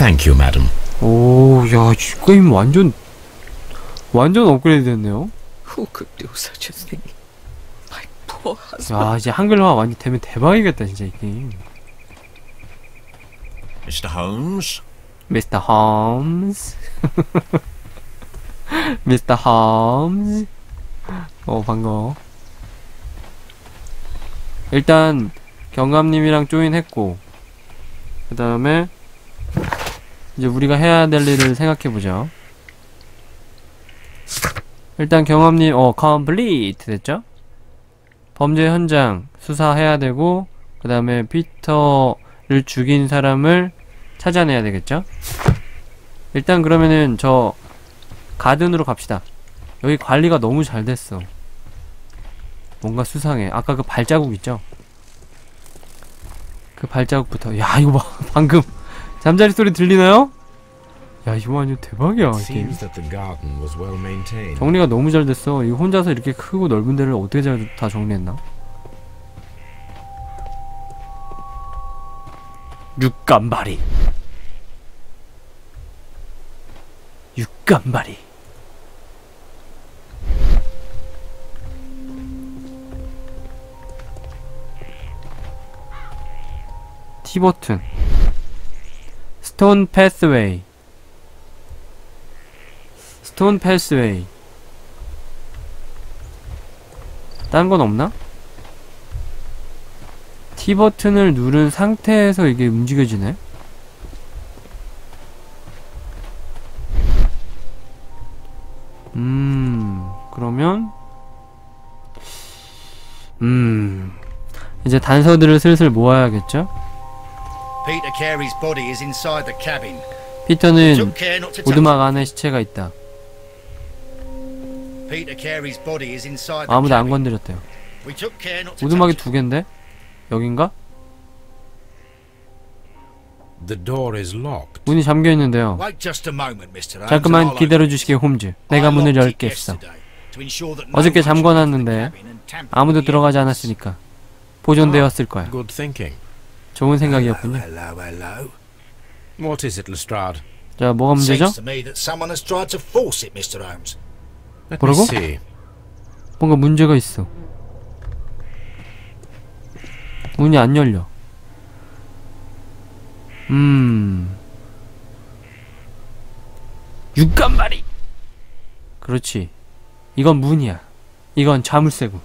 Thank you, madam. 오, 야, 이 게임 완전 완전 업그레이드 됐네요. Who could do such a thing? My poor husband. 야, 이제 한글화 완전 되면 대박이겠다, 진짜 이 게임. Mr. Holmes? 미스터 홈스. 미스터 홈스. 어, 반가워. 일단 경감님이랑 조인했고 그 다음에 이제 우리가 해야 될 일을 생각해보죠. 일단 경험님, 어, 컴플리트 됐죠? 범죄 현장 수사해야 되고, 그 다음에 피터를 죽인 사람을 찾아내야 되겠죠? 일단 그러면은 저 가든으로 갑시다. 여기 관리가 너무 잘 됐어. 뭔가 수상해. 아까 그 발자국 있죠? 그 발자국부터. 야, 이거 봐. 방금 잠자리 소리 들리나요? 야, 이거 완전 대박이야. 게임. 정리가 너무 잘 됐어. 이거 혼자서 이렇게 크고 넓은 데를 어떻게 잘 다 정리했나? 육간발이. 육간발이. 티버튼. 스톤 패스웨이. 스톤 패스웨이. 딴 건 없나? T 버튼을 누른 상태에서 이게 움직여지네? 음, 그러면, 음, 이제 단서들을 슬슬 모아야겠죠? 피터는 오두막 안에 시체가 있다. 아무도 안. 건드렸대요. We took care not to 오두막이 touch 두 개인데? 여긴가? 문이 잠겨 있는데요. it. Wait just a moment, Mr. Holmes, and 잠깐만 기다려 주시게. 홈즈. 내가 문을 that no 어저께 잠궈놨는데 아무도 들어가지. 않았으니까 보존되었을 거야. 좋은 생각이었군요. 자, 뭐가 문제죠? 뭐라고? 뭔가 문제가 있어. 문이 안 열려. 음. 육간발이. 그렇지. 이건 문이야. 이건 자물쇠고.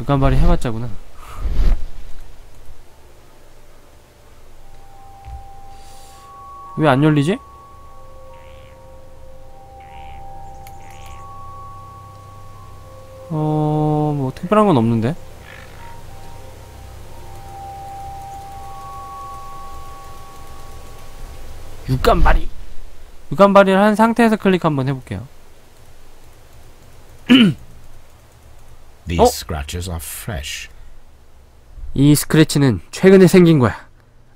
육간발이 해봤자구나. 왜 안 열리지? 특별한 건 없는데. 육간발이. 육간발이를 한 상태에서 클릭 한번 해볼게요. These Oh. scratches are fresh. 이 스크래치는 최근에 생긴 거야.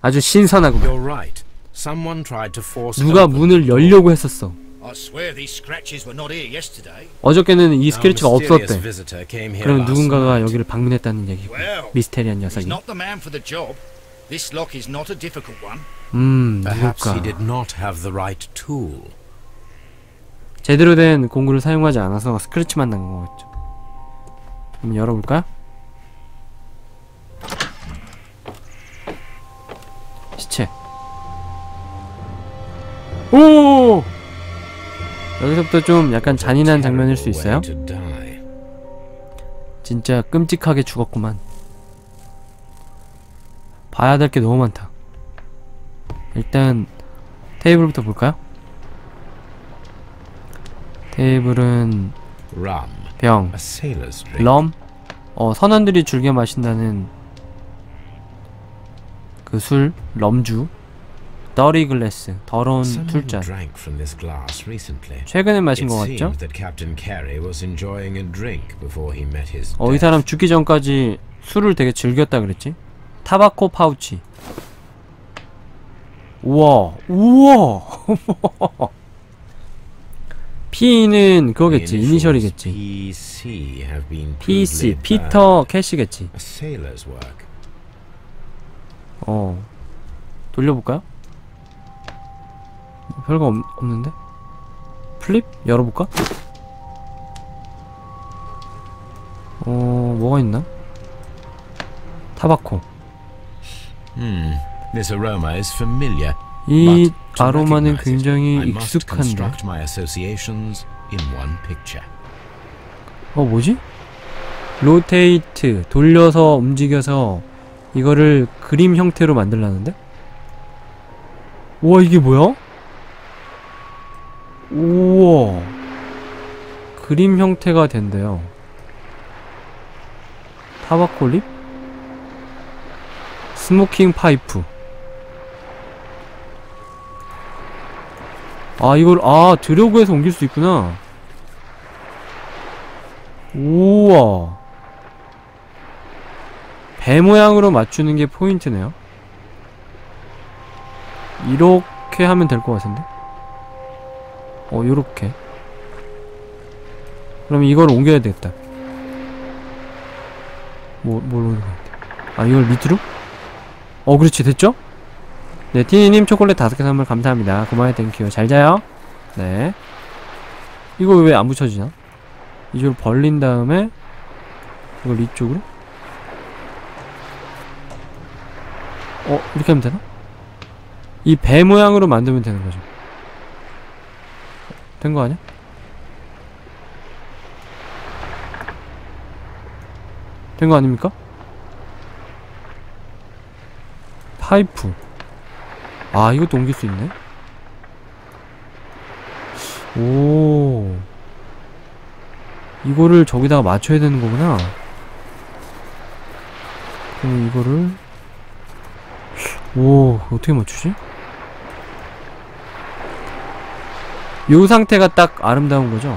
아주 신선하고. You're right. Someone tried to force 누가 문을. 열려고 했었어. I swear these scratches were not here yesterday. 어저께는 이 스크래치가 없었대. 그럼 누군가가. 여기를 방문했다는 얘기고. Well, 미스테리한 녀석이. 음, 누굴까? 제대로 된 공구를 사용하지 않아서 스크래치만 난 거겠죠. 그럼 열어볼까요? 시체. 오! 여기서부터 좀 약간 잔인한 장면일 수 있어요. 진짜 끔찍하게 죽었구만. 봐야 될 게 너무 많다. 일단 테이블부터 볼까요? 테이블은 병. 럼, 어 선원들이 즐겨 마신다는 그 술, 럼주, 더리 글래스, 더러운 술잔. 최근에 마신 것 같죠? 어 이. 사람 죽기 전까지 술을 되게 즐겼다 그랬지? 타바코 파우치. 우와, 우와. P는 그거겠지, 이니셜이겠지. PC 피터. 캐시겠지. 어. 돌려볼까요? 별거 없, 없는데? 플립? 열어볼까? 어 뭐가 있나? 타바코 Hmm. This aroma is familiar. 이 아로마는 굉장히 익숙한데. 어 뭐지? 로테이트 돌려서 움직여서 이거를 그림 형태로 만들라는데? 우와 이게 뭐야? 우와. 그림 형태가 된대요. 타바콜립? 스모킹 파이프. 아 이걸 아 드려그에서 옮길 수 있구나. 우와. 배 모양으로 맞추는 게 포인트네요. 이렇게 하면 될 것 같은데 어 요렇게 그럼 이걸 옮겨야 되겠다 뭐, 뭘 옮겨야 돼? 아 이걸 밑으로? 어 그렇지 됐죠? 네 티니님 초콜릿 다섯 개 선물 감사합니다 고마워요 땡큐 잘 자요 네 이거 왜 안 붙여지나? 이쪽으로 벌린 다음에 이걸 이쪽으로 어 이렇게 하면 되나? 이 배 모양으로 만들면 되는 거죠 된 거 아니야? 된 거 아닙니까? 파이프 아 이것도 옮길 수 있네 오 이거를 저기다가 맞춰야 되는 거구나 그럼 이거를 오 어떻게 맞추지? 요 상태가 딱 아름다운 거죠?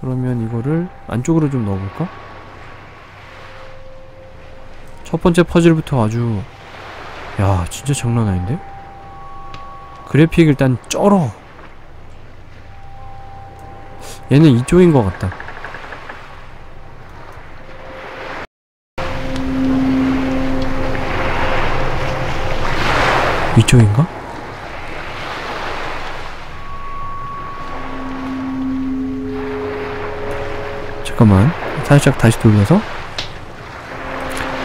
그러면 이거를 안쪽으로 좀 넣어볼까? 첫 번째 퍼즐부터 아주 야 진짜 장난 아닌데? 그래픽 일단 쩔어 얘는 이쪽인 것 같다 이쪽인가? 잠깐만 살짝 다시 돌려서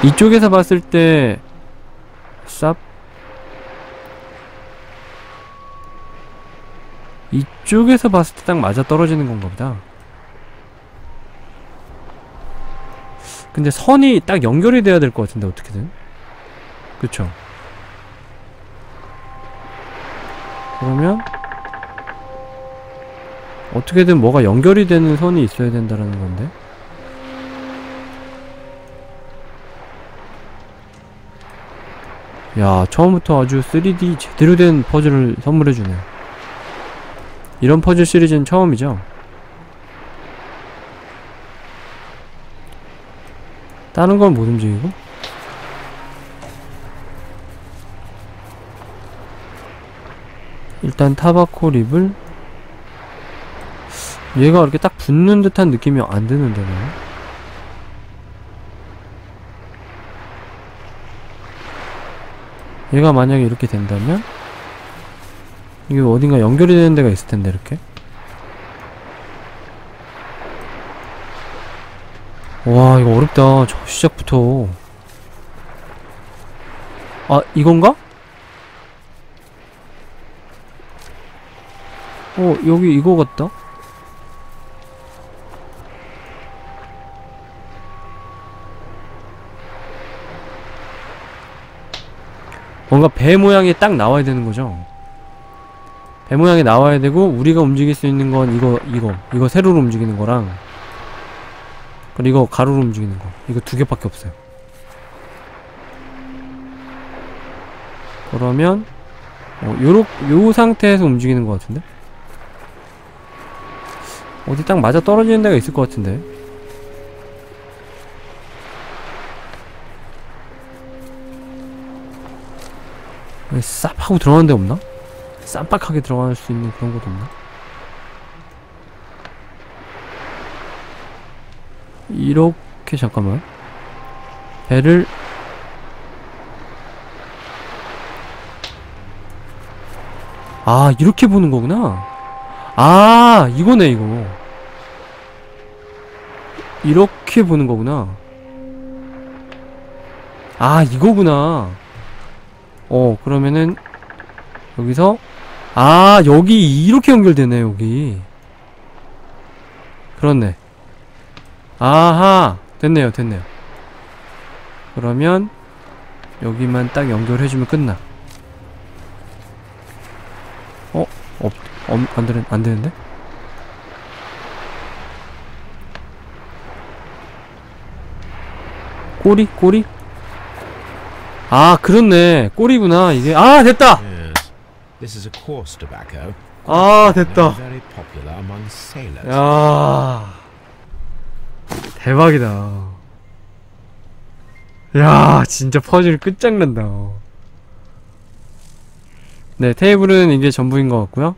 이쪽에서 봤을 때 쌉? 이쪽에서 봤을 때 딱 맞아 떨어지는 건가 보다. 근데 선이 딱 연결이 돼야 될 것 같은데 어떻게든. 그쵸? 그러면 어떻게든 뭐가 연결이 되는 선이 있어야 된다라는 건데? 야 처음부터 아주 3D 제대로 된 퍼즐을 선물해주네. 이런 퍼즐 시리즈는 처음이죠? 다른 건 못 움직이고? 일단 타바코 립을 얘가 이렇게 딱 붙는 듯한 느낌이 안 드는데 나 얘가 만약에 이렇게 된다면? 이게 어딘가 연결이 되는 데가 있을 텐데 이렇게? 와 이거 어렵다. 저 시작부터. 아 이건가? 어 여기 이거 같다 뭔가 배 모양이 딱 나와야 되는 거죠? 배 모양이 나와야 되고 우리가 움직일 수 있는 건 이거 이거 이거 세로로 움직이는 거랑 그리고 이거 가로로 움직이는 거. 이거 두 개밖에 없어요. 그러면 어, 요렇 요 상태에서 움직이는 것 같은데? 어디 딱 맞아 떨어지는 데가 있을 것 같은데 쌉 하고 들어가는 데 없나? 쌈박하게 들어갈 수 있는 그런 곳 없나? 이렇게 잠깐만. 배를 아 이렇게 보는 거구나. 아 이거네 이거. 이렇게 보는 거구나. 아 이거구나 어 그러면은 여기서 아 여기 이렇게 연결되네 여기 그렇네 아하 됐네요 됐네요 그러면 여기만 딱 연결해주면 끝나 어? 없, 엄, 안 되는, 안 되는데? 꼬리? 꼬리? 아, 그렇네. 꼬리구나, 이게. 아, 됐다! 아, 됐다. 야 대박이다. 야, 진짜 퍼즐 끝장난다. 네, 테이블은 이게 전부인 것 같고요.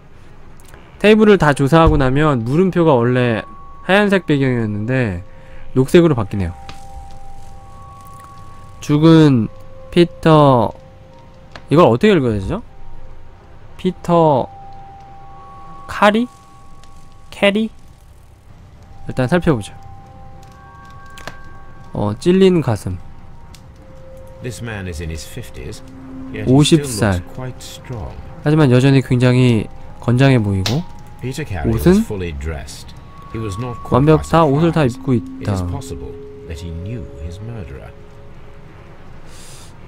테이블을 다 조사하고 나면 물음표가 원래 하얀색 배경이었는데 녹색으로 바뀌네요. 죽은 피터 이걸 어떻게 읽어야 되죠? 피터 카리? 캐리? 일단 살펴보죠. 어, 찔린 가슴. This man is in his 50s. Yet he 50 still 살. looks quite strong. 하지만 여전히 굉장히 건장해 보이고 옷은? 완벽 다 옷을 다. 입고 있다.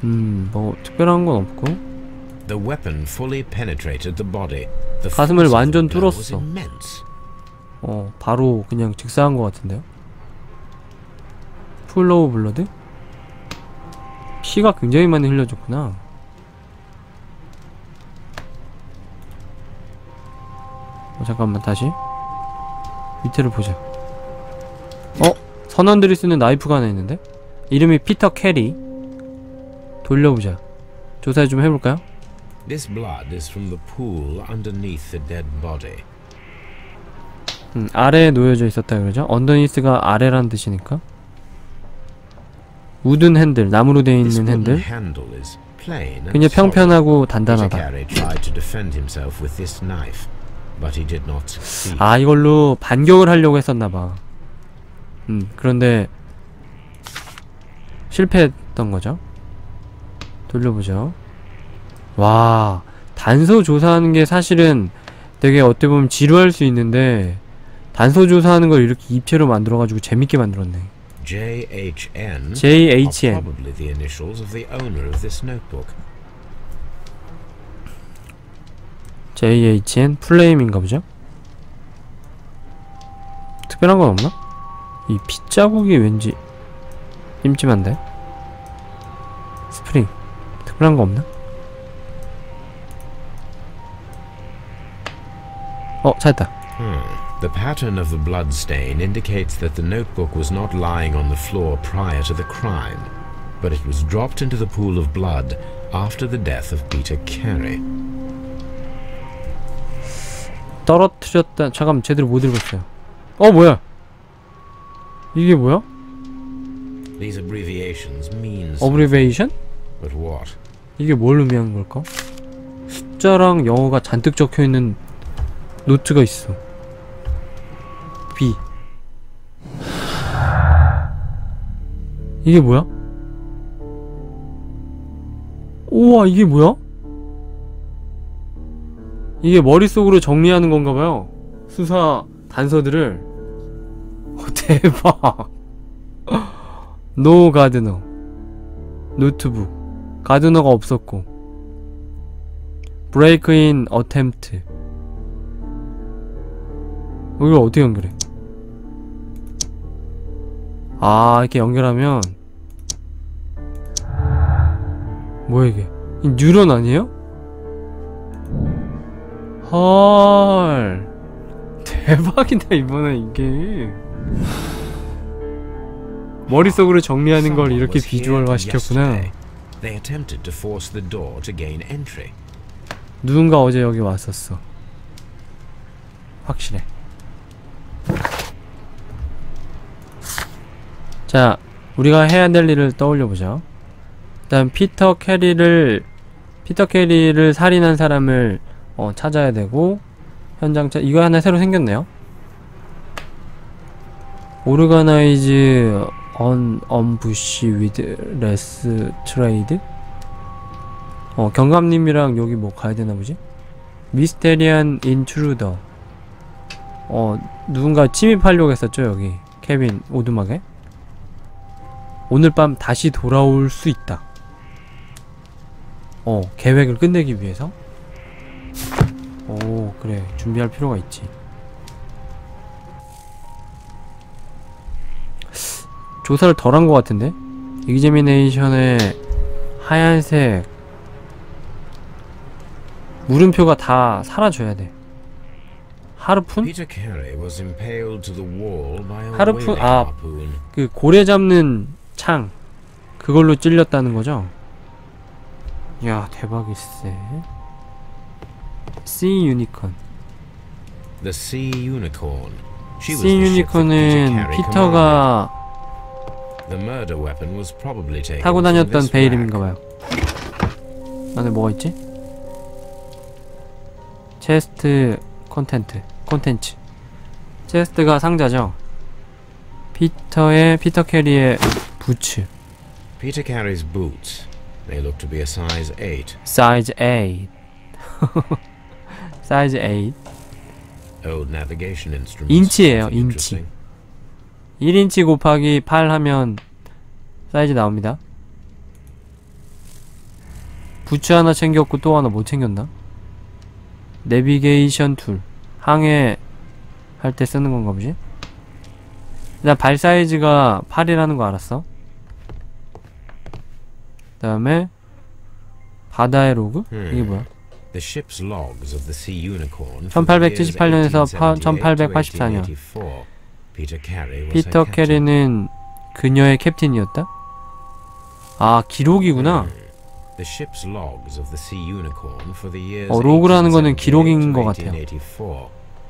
음, 뭐 특별한 건 없고. The weapon fully penetrated the body. The 가슴을 완전 뚫었어. 어, 바로 그냥 직사한 것 같은데요. 풀로우 블러드? 피가 굉장히 많이 흘려졌구나. 어, 잠깐만 다시 밑에를 보자. 어? 선원들이 쓰는 나이프가 하나 있는데? 이름이 피터 캐리. 돌려보자. 조사 좀 해볼까요? This blood is from the pool underneath the dead body. 음, 아래에 놓여져 있었다 그러죠? 언더니스가 아래란 뜻이니까. 우든 핸들, 나무로 되어 있는 핸들. solid. 평평하고 단단하다. 아 이걸로 반격을 하려고 했었나 봐. 음 그런데 실패했던 거죠. 돌려보죠. 와 단서 조사하는 게 사실은 되게 어떻게 보면 지루할 수 있는데 단서 조사하는 걸 이렇게 입체로 만들어가지고 재밌게 만들었네. JHN JHN. JHN 플레임인가 보죠? 특별한 건 없나? 이 핏자국이 왠지 찜찜한데? 스프링 특별한 거 없나? 어 찾았다 Hmm. The pattern of the blood stain indicates that the notebook was not lying on the floor prior to the crime, but it was dropped into the pool of blood after the death of Peter Carey. 떨어뜨렸다 잠깐 제대로 못 읽었어요 어 뭐야 이게 뭐야? These abbreviations mean something, 어브리베이션? But what? 이게 뭘 의미하는 걸까? 숫자랑 영어가 잔뜩 적혀있는 노트가 있어 B 이게 뭐야? 우와 이게 뭐야? 이게 머릿속으로 정리하는 건가봐요 수사 단서들을 어, 대박 노 가드너 노트북 가드너가 없었고. 브레이크 인 어템트. 이걸 어떻게 연결해? 아 이렇게 연결하면 뭐야 이게? 이 뉴런 아니에요? 헐. 대박이다 이번에 이게. 머릿속으로 정리하는 걸 이렇게 비주얼화 시켰구나. They attempted to force the door to gain entry. 누군가 어제 여기 왔었어. 확실해. 자, 우리가 해야 될 일을 떠올려 보죠. 일단 피터 캐리를 피터 캐리를 살인한 사람을 어 찾아야 되고 현장 차 이거 하나 새로 생겼네요 오르가나이즈 언 언부시 위드 레스 트레이드? 어 경감님이랑 여기 뭐 가야 되나 보지? 미스테리안 인트루더. 어 누군가 침입하려고 했었죠 여기. 케빈 오두막에? 오늘 밤 다시 돌아올 수 있다. 어 계획을 끝내기 위해서? 오 그래. 준비할 필요가 있지 조사를 덜 한 것 같은데 이기제미네이션의 하얀색 물음표가 다 사라져야 돼 하르푼? 하르푼- 아. 그 고래 잡는 창 그걸로 찔렸다는 거죠? 야 대박일세 Sea Unicorn Sea Unicorn. Unicorn은 피터가 타고 다녔던 배. 이름인가봐요 안에 뭐가 있지? 체스트 콘텐트 콘텐츠 체스트가 상자죠 피터의 피터 캐리의 부츠 Peter Carey's boots. They look to be a size 8. 사이즈 8 사이즈 8 Old navigation instruments. 인치예요, 인치. Interesting. 1인치 곱하기 8 하면 사이즈 나옵니다 부츠 하나 챙겼고 또 하나 못 챙겼나? 내비게이션 툴 항해 할 때 쓰는 건가 보지? 일단 발 사이즈가 8이라는 거 알았어 그 다음에 바다의 로그? 이게 뭐야? The ship's logs of the Sea Unicorn. for the years 1878 년에서 1878 1884 년. 피터. 캐리는 그녀의 캡틴이었다? 아 기록이구나 어, 로그라는 거는 1878 기록인 것 같아요. 1884.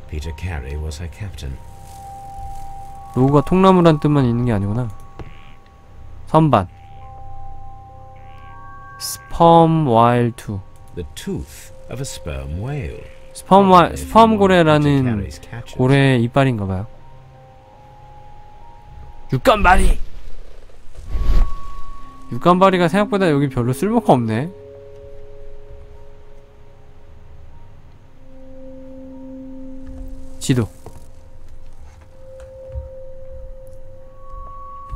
Peter Carey was her captain. 로고가 통나무란 뜻만 있는 게 아니구나. 선반. 스펌 와일 2. The tooth of a sperm whale. 스펌 와 스펌 고래라는. 고래의 이빨인가 봐요. 육간바리. 육간바리가 생각보다 여기 별로 쓸모가 없네. 지도.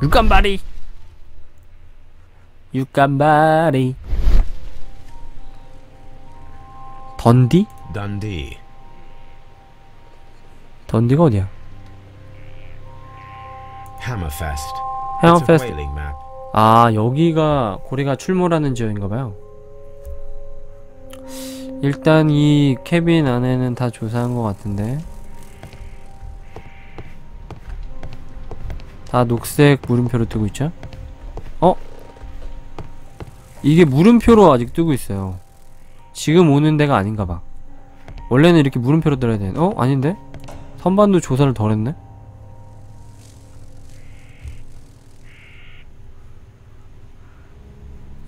육간바리. 육간바리. 던디? Dundee. 던디가 어디야? Hammerfest. Map. 아 여기가 고래가 출몰하는 지역인가봐요 일단 이 캐빈 안에는 다 조사한 것 같은데 다 녹색 물음표로 뜨고 있죠? 어? 이게 물음표로 아직 뜨고 있어요 지금 오는 데가 아닌가봐 원래는 이렇게 물음표로 들어야 되는 어? 아닌데? 선반도 조사를 덜 했네?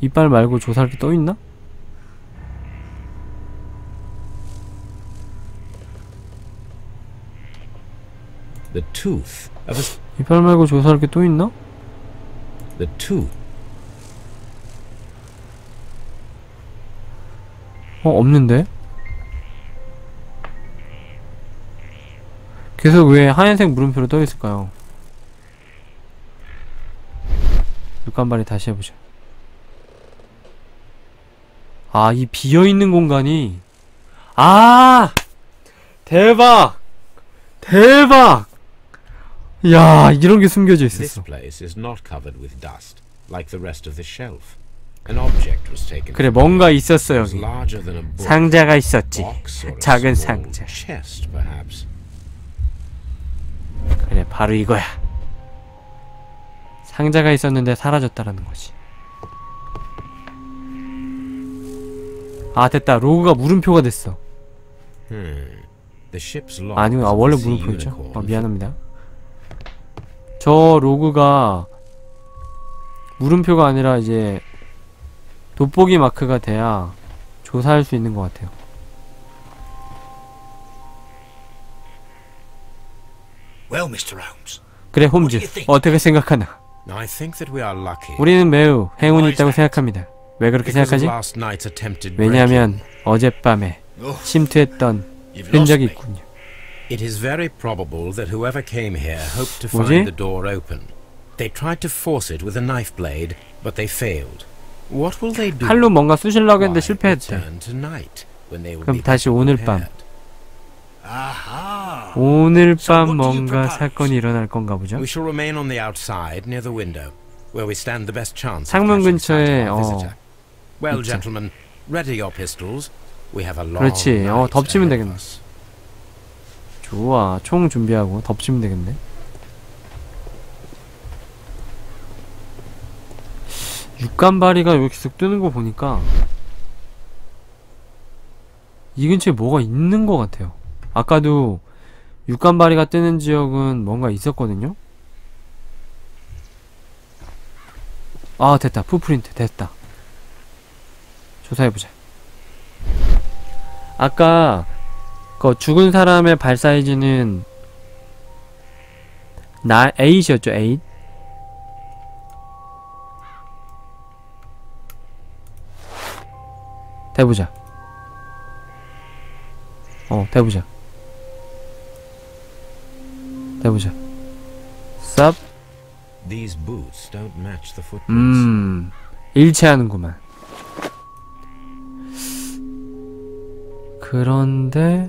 이빨 말고 조사할 게 또 있나? The tooth of a s- 이빨 말고 조사할 게 또 있나? the tooth 어 없는데? 계속 왜 하얀색 물음표로 떠 있을까요? 육간발이 다시 해보자. 아, 이 비어있는 공간이. 아! 대박! 대박! 야, 이런 게 숨겨져 있었어. 그래, 뭔가. 있었어, 여기. 상자가 있었지. 작은 상자. 그래 바로 이거야 상자가 있었는데 사라졌다라는 거지 아 됐다. 로그가 물음표가 됐어. 아니요 아 원래 물음표였죠? 아 미안합니다. 저 로그가 물음표가 아니라 이제 돋보기 마크가 돼야 조사할 수 있는 것 같아요. 그래 홈즈. 어떻게 생각하나? 우리는 매우 행운이 있다고 생각합니다. 왜 그렇게 생각하지? 왜냐하면 어젯밤에 oh, 침투했던 흔적이. 있군요. It is very probable that whoever came here hoped to 뭐지? find the door open. They tried to force it with a knife blade, but they failed. What will they do? 칼로 뭔가 쑤시려고 했는데 실패했대. 그럼 다시 오늘 밤. 오늘 밤 뭔가? 사건이 일어날 건가 보죠? We shall remain on the outside near the window, where we stand the best chance. of 창문 근처에, 어. Well, gentlemen, ready your pistols. We have a long 그렇지. 어, 덮치면 되겠네. 좋아. 총 준비하고 덮치면 되겠네. 육간바리가 이렇게 쓱 뜨는 거 보니까 이 근처에 뭐가 있는 것 같아요. 아까도 육간바리가 뜨는 지역은 뭔가 있었거든요. 아 됐다. 푸프린트 됐다. 조사해보자. 아까 그 죽은 사람의 발 사이즈는 나 8이었죠 8 대보자. 어 대보자. 대보자. 쌉. 음 일치하는구만 그런데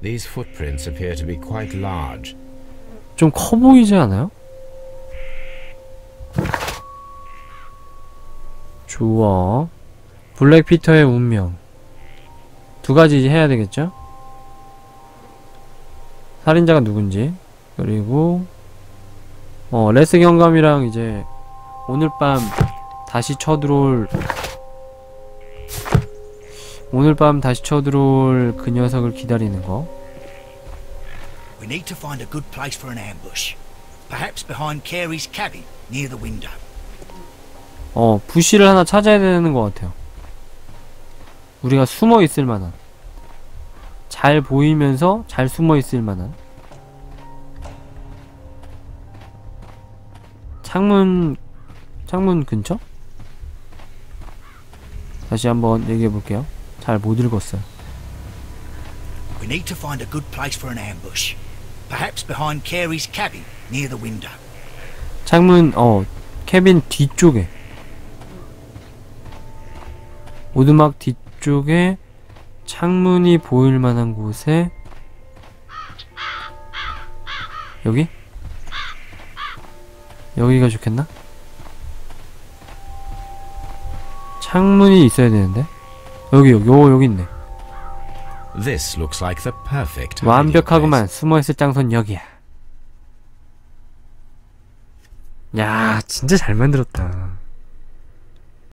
These footprints appear to be quite large. 좀 커 보이지 않아요? 좋아. 블랙피터의 운명. 두 가지 해야 되겠죠? 살인자가 누군지. 그리고, 어, 레스 경감이랑 이제, 오늘 밤 다시 쳐들어올, 오늘 밤 다시 쳐들어올 그 녀석을 기다리는 거. We need to find a good place for an ambush. Perhaps behind Carey's cabin, near the window. 어, 부시를 하나 찾아야 되는 것 같아요. 우리가 숨어 있을 만한. 잘 보이면서 잘 숨어 있을 만한. 창문, 창문 근처? 다시 한번 얘기해 볼게요. 잘 못 읽었어요. We need to find a good place for an ambush. Perhaps behind Carey's cabin, near the window. 창문, 어, 캐빈 뒤쪽에. 오두막 뒤쪽에 창문이 보일 만한 곳에 여기? 여기가 좋겠나? 창문이 있어야 되는데 여기 여기 요 여기 있네. This looks like the perfect 완벽하구만. 숨어있을 장소는 여기야. 야 진짜 잘 만들었다